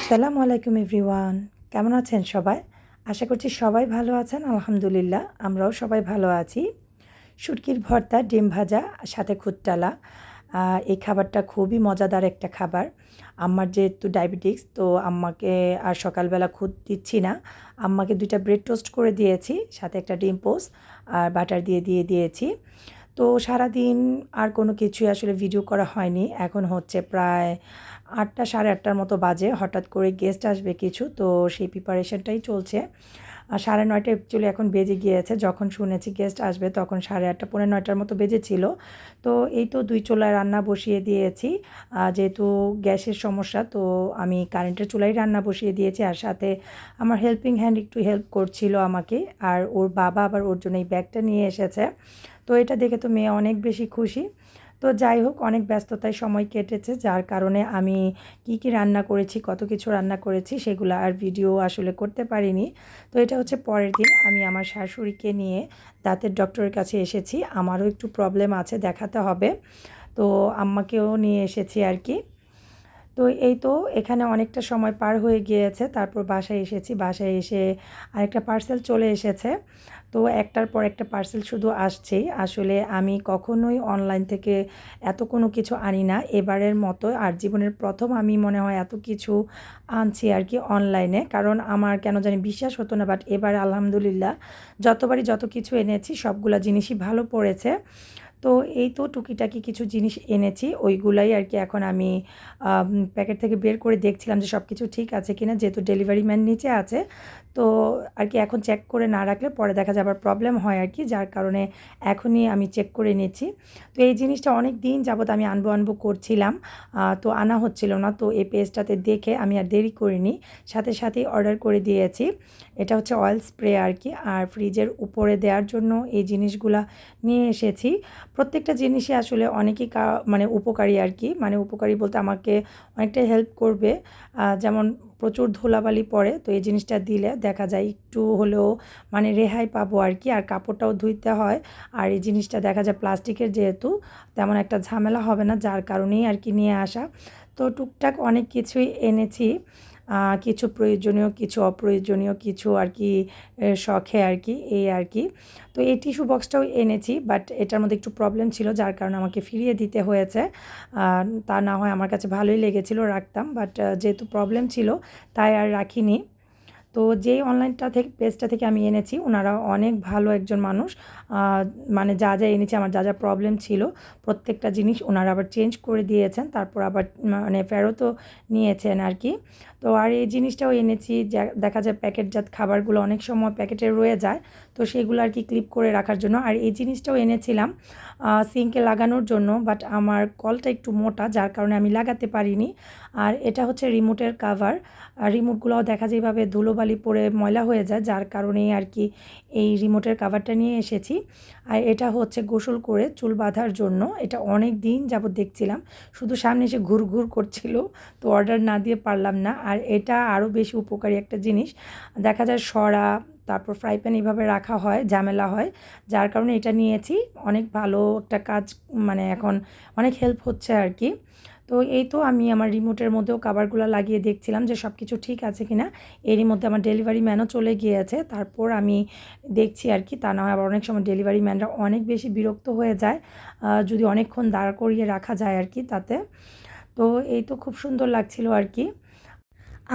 আসসালামু আলাইকুম এভরিওয়ান। কেমন আছেন সবাই? আশা করছি সবাই ভালো আছেন আলহামদুলিল্লাহ আমরাও সবাই ভালো আছি। শুটকির ভর্তা ডিম ভাজা সাথে খুট্টালা আহ, এই খাবারটা খুবই মজাদার একটা খাবার। আম্মার যেহেতু ডায়াবেটিক্স তো আম্মাকে আর সকালবেলা খুদ দিচ্ছি না। আম্মাকে দুইটা ব্রেড টোস্ট করে দিয়েছি সাথে একটা ডিম পোস্ট আর বাটার দিয়ে দিয়ে দিয়েছি। তো সারাদিন আর কোনো কিছুই আসলে ভিডিও করা হয়নি। এখন হচ্ছে প্রায় আটটা, সাড়ে আটটার মতো বাজে। হঠাৎ করে গেস্ট আসবে কিছু, তো সেই প্রিপারেশনটাই চলছে। আর সাড়ে নয়টা অ্যাকচুয়ালি এখন বেজে গিয়েছে। যখন শুনেছি গেস্ট আসবে তখন সাড়ে আটটা পনেরো নয়টার মতো বেজেছিল তো এই তো দুই চুলায় রান্না বসিয়ে দিয়েছি। যেহেতু গ্যাসের সমস্যা, তো আমি কারেন্টের চুলাই রান্না বসিয়ে দিয়েছি। আর সাথে আমার হেল্পিং হ্যান্ড একটু হেল্প করছিল আমাকে। আর ওর বাবা আবার ওর জন্য এই ব্যাগটা নিয়ে এসেছে। তো এটা দেখে তো মেয়ে অনেক বেশি খুশি। তো যাই হোক, অনেক ব্যস্ততায় সময় কেটেছে, যার কারণে আমি কি কি রান্না করেছি, কত কিছু রান্না করেছি, সেগুলো আর ভিডিও আসলে করতে পারিনি। তো এটা হচ্ছে পরের দিন, আমি আমার শাশুড়িকে নিয়ে দাঁতের ডক্টরের কাছে এসেছি। আমারও একটু প্রবলেম আছে, দেখাতে হবে। তো আম্মাকেও নিয়ে এসেছি আর কি। তো এই তো এখানে অনেকটা সময় পার হয়ে গিয়েছে। তারপর বাসায় এসেছি। বাসায় এসে আরেকটা পার্সেল চলে এসেছে। তো একটার পর একটা পার্সেল শুধু আসছেই। আসলে আমি কখনোই অনলাইন থেকে এত কোনো কিছু আনি না। এবারের মতো আর জীবনের প্রথম আমি মনে হয় এত কিছু আনছি আর কি অনলাইনে কারণ আমার কেন জানি বিশ্বাস হতো না। বাট এবার আলহামদুলিল্লাহ যতবারই যত কিছু এনেছি সবগুলো জিনিসই ভালো পড়েছে। তো এই তো টুকিটাকি কিছু জিনিস এনেছি, ওইগুলাই আর কি এখন আমি প্যাকেট থেকে বের করে দেখছিলাম যে সব কিছু ঠিক আছে কিনা, যেহেতু ডেলিভারি ম্যান নিচে আছে তো আর কি এখন চেক করে না রাখলে পরে দেখা যাবার প্রবলেম হয় আর কি যার কারণে এখনই আমি চেক করে নিচ্ছি। তো এই জিনিসটা অনেক দিন যাবত আমি আনব আনব করছিলাম তো আনা হচ্ছিল না, তো এই পেজটাতে দেখে আমি আর দেরি করিনি। সাথে সাথেই অর্ডার করে দিয়েছি। এটা হচ্ছে অয়েল স্প্রে আর কি আর ফ্রিজের উপরে দেওয়ার জন্য এই জিনিসগুলা নিয়ে এসেছি। প্রত্যেকটা জিনিসই আসলে অনেকই মানে উপকারী আর কি মানে উপকারী বলতে আমাকে অনেকটাই হেল্প করবে। যেমন প্রচুর ধুলাবালি পড়ে, তো এই জিনিসটা দিলে দেখা যায় একটু হলেও মানে রেহাই পাবো আর কি, আর কাপড়টাও ধুইতে হয়। আর এই জিনিসটা দেখা যায় প্লাস্টিকের যেহেতু, তেমন একটা ঝামেলা হবে না, যার কারণেই আর কি নিয়ে আসা। তো টুকটাক অনেক কিছুই এনেছি। কিছু প্রয়োজনীয়, কিছু অপ্রয়োজনীয়, কিছু আর কি শখে আর কি, এই আর কি। তো এই টিস্যু বক্সটাও এনেছি, বাট এটার মধ্যে একটু প্রবলেম ছিল, যার কারণে আমাকে ফিরিয়ে দিতে হয়েছে। তা না হয় আমার কাছে ভালোই লেগেছিল রাখতাম, বাট যেহেতু প্রবলেম ছিল, তাই আর রাখিনি। তো যেই অনলাইনটা থেকে, পেজটা থেকে আমি এনেছি, ওনারা অনেক ভালো একজন মানুষ। মানে যা যা এনেছি, আমার যা যা প্রবলেম ছিল, প্রত্যেকটা জিনিস ওনারা আবার চেঞ্জ করে দিয়েছেন, তারপর আবার মানে ফেরতও নিয়েছেন আর কি। তো আর এই জিনিসটাও এনেছি দেখা যায় প্যাকেটজাত খাবারগুলো অনেক সময় প্যাকেটে রয়ে যায়, তো সেগুলো আর কি ক্লিপ করে রাখার জন্য। আর এই জিনিসটাও এনেছিলাম সিঙ্কে লাগানোর জন্য, বাট আমার কলটা একটু মোটা, যার কারণে আমি লাগাতে পারিনি। আর এটা হচ্ছে রিমোটের কাভার, আর রিমোটগুলোও দেখা যায় এভাবে ধুলোবালি পড়ে ময়লা হয়ে যায়, যার কারণেই আর কি এই রিমোটের কাভারটা নিয়ে এসেছি। আর এটা হচ্ছে গোসল করে চুল বাঁধার জন্য, এটা অনেক দিন যাবত দেখছিলাম, শুধু সামনে এসে ঘুর ঘুর করছিল, তো অর্ডার না দিয়ে পারলাম না। আর এটা আরও বেশি উপকারী একটা জিনিস। দেখা যায় সরা, তারপর ফ্রাই প্যান এইভাবে রাখা হয়, ঝামেলা হয়। যার কারণে এটা নিয়েছি। অনেক ভালো একটা কাজ মানে এখন অনেক হেল্প হচ্ছে আর কি। তো এই তো আমি আমার রিমোটের মধ্যেও কাভারগুলো লাগিয়ে দেখছিলাম যে সব কিছু ঠিক আছে কি না এরই মধ্যে আমার ডেলিভারি ম্যানও চলে গিয়েছে। তারপর আমি দেখছি আর কি, তা না হয় আবার অনেক সময় ডেলিভারি ম্যানরা অনেক বেশি বিরক্ত হয়ে যায় যদি অনেকক্ষণ দাঁড় করিয়ে রাখা যায় আর কি তাতে। তো এই তো খুব সুন্দর লাগছিল আর কি।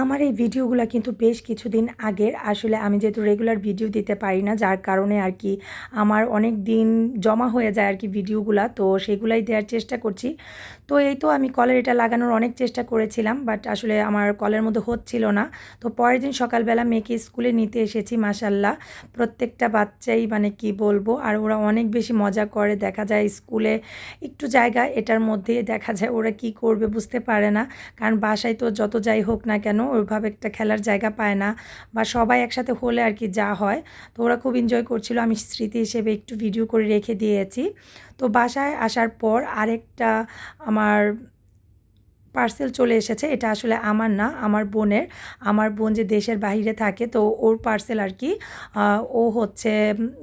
আমার এই ভিডিওগুলো কিন্তু বেশ কিছুদিন আগের। আসলে আমি যেহেতু রেগুলার ভিডিও দিতে পারি না, যার কারণে আর কি আমার অনেক দিন জমা হয়ে যায় আর কি ভিডিওগুলো, তো সেগুলাই দেওয়ার চেষ্টা করছি। তো এই তো আমি কলের এটা লাগানোর অনেক চেষ্টা করেছিলাম বাট আসলে আমার কলের মধ্যে হচ্ছিল না। তো পরের দিন সকালবেলা মেয়েকে স্কুলে নিতে এসেছি মাসাল্লাহ প্রত্যেকটা বাচ্চাই মানে কি বলব, আর ওরা অনেক বেশি মজা করে। দেখা যায় স্কুলে একটু জায়গা এটার মধ্যে, দেখা যায় ওরা কি করবে বুঝতে পারে না। কারণ বাসায় তো যত যাই হোক না কেন, ওইভাবে একটা খেলার জায়গা পায় না। বা সবাই একসাথে হলে আর কি যা হয়। তো ওরা খুব এনজয় করছিল। আমি স্মৃতি হিসেবে একটু ভিডিও করে রেখে দিয়েছি। তো বাসায় আসার পর আরেকটা আমার পার্সেল চলে এসেছে। এটা আসলে আমার না, আমার বোনের। আমার বোন যে দেশের বাইরে থাকে, তো ওর পার্সেল আর কি ও হচ্ছে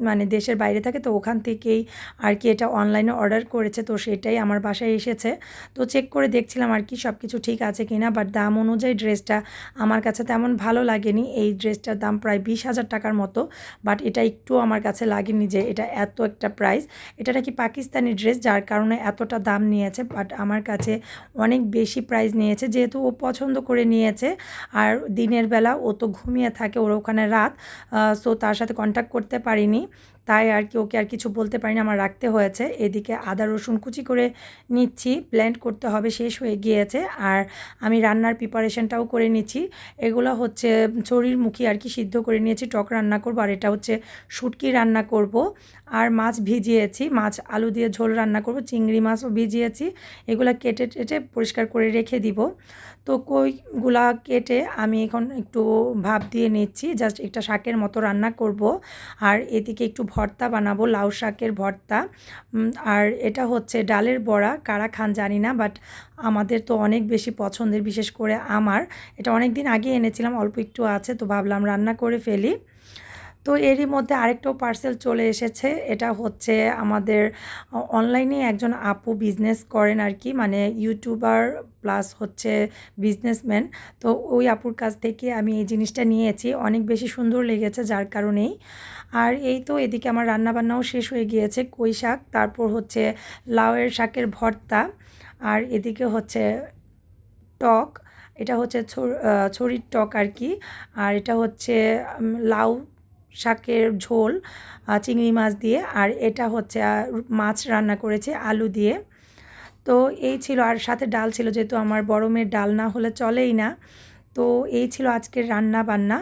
মানে দেশের বাইরে থাকে, তো ওখান থেকেই আর কি এটা অনলাইনে অর্ডার করেছে, তো সেটাই আমার বাসায় এসেছে। তো চেক করে দেখছিলাম আর কি সব কিছু ঠিক আছে কি না বাট দাম অনুযায়ী ড্রেসটা আমার কাছে তেমন ভালো লাগেনি। এই ড্রেসটার দাম প্রায় বিশ হাজার টাকার মতো বাট এটা একটু আমার কাছে লাগেনি যে এটা এত একটা প্রাইস এটা নাকি পাকিস্তানি ড্রেস যার কারণে এতটা দাম নিয়েছে বাট আমার কাছে অনেক বেশি প্রাইস নিয়েছে, যেহেতু ও পছন্দ করে নিয়েছে। আর দিনের বেলা ও তো ঘুমিয়ে থাকে, ওর ওখানে রাত সো তার সাথে কন্ট্যাক্ট করতে পারিনি। তাই আর কি ওকে আর কিছু বলতে পারিনি, আমার রাখতে হয়েছে। এদিকে আদা, রসুন কুচি করে নিচ্ছি ব্লেন্ড করতে হবে, শেষ হয়ে গিয়েছে। আর আমি রান্নার প্রিপারেশনটাও করে নিচ্ছি। এগুলো হচ্ছে চড়ির মুখী আর কি সিদ্ধ করে নিয়েছি, টক রান্না করব। আর এটা হচ্ছে শুটকি রান্না করব। আর মাছ ভিজিয়েছি, মাছ আলু দিয়ে ঝোল রান্না করব, চিংড়ি মাছও ভিজিয়েছি। এগুলো কেটে টেটে পরিষ্কার করে রেখে দিব। তো কইগুলা কেটে আমি এখন একটু ভাপ দিয়ে নিচ্ছি জাস্ট একটা শাকের মতো রান্না করব। আর এদিকে একটু ভর্তা বানাবো, লাউ শাকের ভর্তা। আর এটা হচ্ছে ডালের বড়া, কারা খান জানি না বাট আমাদের তো অনেক বেশি পছন্দের, বিশেষ করে আমার। এটা অনেক দিন আগে এনেছিলাম, অল্প একটু আছে, তো ভাবলাম রান্না করে ফেলি। তো এরই মধ্যে আরেকটাও পার্সেল চলে এসেছে। এটা হচ্ছে আমাদের অনলাইনে একজন আপু বিজনেস করেন আর কি মানে ইউটিউবার প্লাস হচ্ছে বিজনেসম্যান তো ওই আপুর কাছ থেকে আমি এই জিনিসটা নিয়েছি। অনেক বেশি সুন্দর লেগেছে যার কারণেই। আর এই তো এদিকে আমার রান্নাবান্নাও শেষ হয়ে গিয়েছে, কই শাক, তারপর হচ্ছে লাউয়ের শাকের ভর্তা, আর এদিকে হচ্ছে টক, এটা হচ্ছে ছড়ির টক আর কি আর এটা হচ্ছে লাউ শাকের ঝোল চিংড়ি মাছ দিয়ে, আর এটা হচ্ছে মাছ রান্না করেছে আলু দিয়ে। তো এই ছিল, আর সাথে ডাল ছিল, যেহেতু আমার বড় মেয়ের ডাল না হলে চলেই না। তো এই ছিল আজকের রান্না বান্না।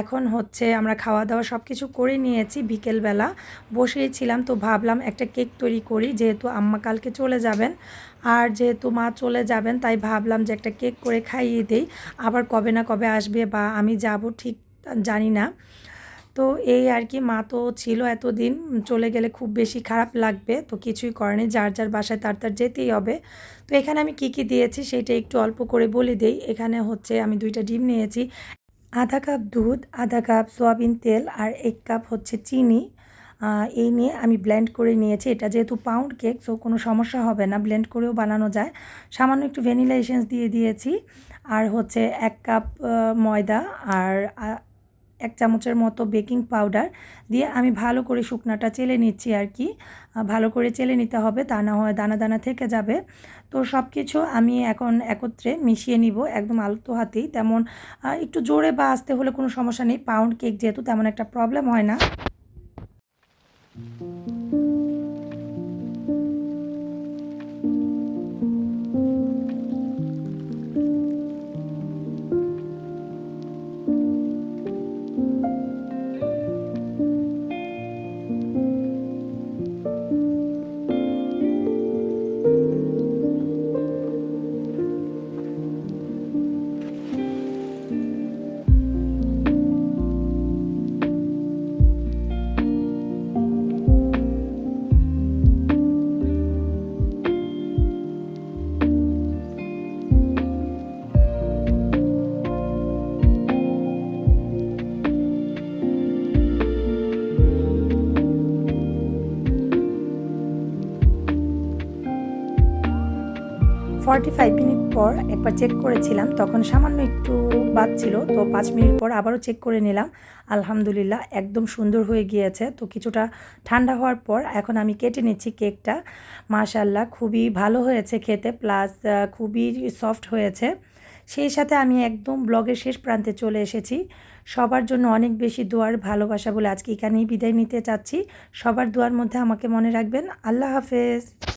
এখন হচ্ছে আমরা খাওয়া দাওয়া সব কিছু করে নিয়েছি বিকেলবেলা। বসেই ছিলাম, তো ভাবলাম একটা কেক তৈরি করি, যেহেতু আম্মা কালকে চলে যাবেন। আর যেহেতু মা চলে যাবেন, তাই ভাবলাম যে একটা কেক করে খাইয়ে দেই। আবার কবে না কবে আসবে বা আমি যাব ঠিক জানি না। তো এই আর কি, মা তো ছিল এতদিন, চলে গেলে খুব বেশি খারাপ লাগবে, তো কিছুই করেনি, যার যার বাসায় তার তার যেতেই হবে। তো এখানে আমি কী কী দিয়েছি সেটা একটু অল্প করে বলে দেই। এখানে হচ্ছে আমি দুইটা ডিম নিয়েছি, আধা কাপ দুধ, আধা কাপ সয়াবিন তেল আর এক কাপ হচ্ছে চিনি। এই নিয়ে আমি ব্লেন্ড করে নিয়েছি। এটা যেহেতু পাউন্ড কেক সো কোনো সমস্যা হবে না ব্লেন্ড করেও বানানো যায়। সামান্য একটু ভ্যানিলা এসেন্স দিয়ে দিয়েছি। আর হচ্ছে এক কাপ ময়দা আর এক চামচের মতো বেকিং পাউডার দিয়ে আমি ভালো করে শুকনাটা চেলে নিচ্ছি আর কি। ভালো করে চেলে নিতে হবে, তা না হয় দানা দানা থেকে যাবে। তো সব কিছু আমি এখন একত্রে মিশিয়ে নিব একদম আলতো হাতেই। তেমন একটু জোরে বা আসতে হলে কোনো সমস্যা নেই। পাউন্ড কেক যেহেতু তেমন একটা প্রবলেম হয় না। ফর্টি ফাইভ মিনিট পর একবার চেক করেছিলাম, তখন সামান্য একটু বাদ ছিল, তো পাঁচ মিনিট পর আবারও চেক করে নিলাম। আলহামদুলিল্লাহ, একদম সুন্দর হয়ে গিয়েছে, তো কিছুটা ঠান্ডা হওয়ার পর এখন আমি কেটে নিচ্ছি কেকটা। মাশাল্লাহ খুবই ভালো হয়েছে খেতে প্লাস খুবই সফট হয়েছে। সেই সাথে আমি একদম ব্লগের শেষ প্রান্তে চলে এসেছি। সবার জন্য অনেক বেশি দোয়ার ভালোবাসা বলে আজকে এখানেই বিদায় নিতে চাচ্ছি। সবার দোয়ার মধ্যে আমাকে মনে রাখবেন। আল্লাহ হাফেজ।